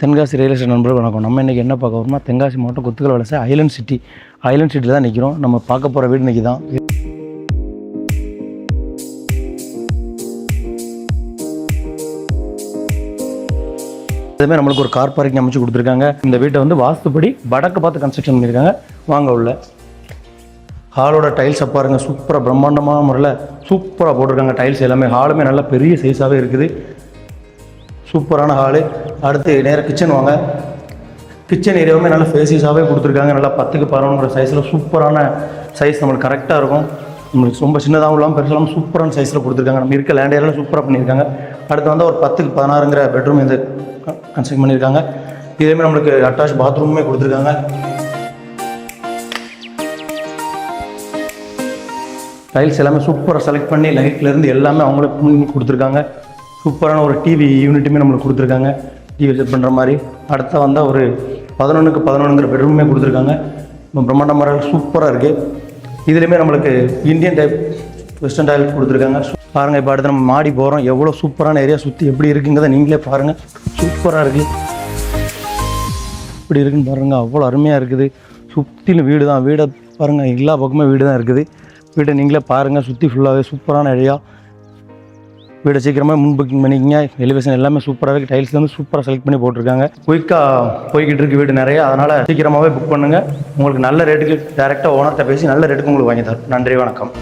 Tenkasi real estate நண்பர்கள் வணக்கம். நம்ம இன்றைக்கி என்ன பார்க்க வரோம்னா தென்காசி மாவட்டம் கொத்துக்கல் வலசை ஐலண்ட் சிட்டி ஐலண்ட் சிட்டியில் தான் நிற்கிறோம் நம்ம பார்க்க போகிற வீடு இன்றைக்கி தான். அதுமாதிரி நம்மளுக்கு ஒரு கார் பார்க்கிங் அமைச்சு கொடுத்துருக்காங்க. இந்த வீட்டை வந்து வாஸ்துப்படி வடக்கு பார்த்து கன்ஸ்ட்ரக்ஷன் பண்ணியிருக்காங்க. வாங்க உள்ள. ஹாலோட டைல்ஸை பாருங்கள் சூப்பராக பிரம்மாண்டமான முறையில் சூப்பராக போட்டிருக்காங்க டைல்ஸ் எல்லாமே. ஹாலுமே நல்லா பெரிய சைஸாகவே இருக்குது. சூப்பரான ஹாலு அடுத்து நேராக கிச்சன் வாங்க. கிச்சன் ஏரியாவுமே நல்லா ஃபேசிஸாகவே கொடுத்துருக்காங்க. நல்லா பத்துக்கு பதினொன்று சைஸில் சூப்பரான சைஸ் நம்மளுக்கு கரெக்டாக இருக்கும். நம்மளுக்கு ரொம்ப சின்னதாகவும் இல்லாமல் பெருசாலும் சூப்பரான சைஸில் கொடுத்துருக்காங்க. நம்ம இருக்க லேண்ட் ஏரியாவில் சூப்பராக பண்ணியிருக்காங்க. அடுத்து வந்து ஒரு பத்துக்கு பதினாறுங்கிற பெட்ரூம் இது கன்ஸ்ட்ரக்ட் பண்ணியிருக்காங்க. இதேமாதிரி நம்மளுக்கு அட்டாச் பாத்ரூமுமே கொடுத்துருக்காங்க. டைல்ஸ் எல்லாமே சூப்பராக செலக்ட் பண்ணி லைட்லேருந்து எல்லாமே அவங்களே கொடுத்துருக்காங்க. சூப்பரான ஒரு டிவி யூனிட்டுமே நம்மளுக்கு கொடுத்துருக்காங்க. டிவி பண்ணுற மாதிரி. அடுத்த வந்தால் ஒரு பதினொன்றுக்கு பதினொன்றுங்கிற பெட்ரூமே கொடுத்துருக்காங்க. ரொம்ப பிரம்மாண்டமாக சூப்பராக இருக்குது இதுலேயுமே நம்மளுக்கு இந்தியன் டைப் வெஸ்டர்ன் டைல் கொடுத்துருக்காங்க. பாருங்கள் இப்போ அடுத்து நம்ம மாடி போகிறோம் எவ்வளோ சூப்பரான ஏரியா சுற்றி எப்படி இருக்குங்கிறத நீங்களே பாருங்கள் சூப்பராக இருக்குது இப்படி இருக்குன்னு பாருங்கள் அவ்வளோ அருமையாக இருக்குது. சுற்றிலும் வீடு தான். வீடை பாருங்கள் எல்லா பக்கமும் வீடு தான் இருக்குது. வீட்டை நீங்களே பாருங்கள் சுற்றி ஃபுல்லாகவே சூப்பரான ஏரியா வீடு சீக்கிரமாக முன் புக்கிங் பண்ணிக்கிங்க. எலிவேஷன் எல்லாமே சூப்பராகவே டைல்ஸ் வந்து சூப்பராக செலக்ட் பண்ணி போட்டிருக்காங்க. குயிக்காக போய்கிட்டு இருக்கு வீடு நிறையா. அதனால் சீக்கிரமாகவே புக் பண்ணுங்கள் உங்களுக்கு நல்ல ரேட்டுக்கு டேரெக்டாக ஓனர்கிட்ட பேசி நல்ல ரேட்டுக்கு உங்களுக்கு வாங்கி தரும் நன்றி வணக்கம்.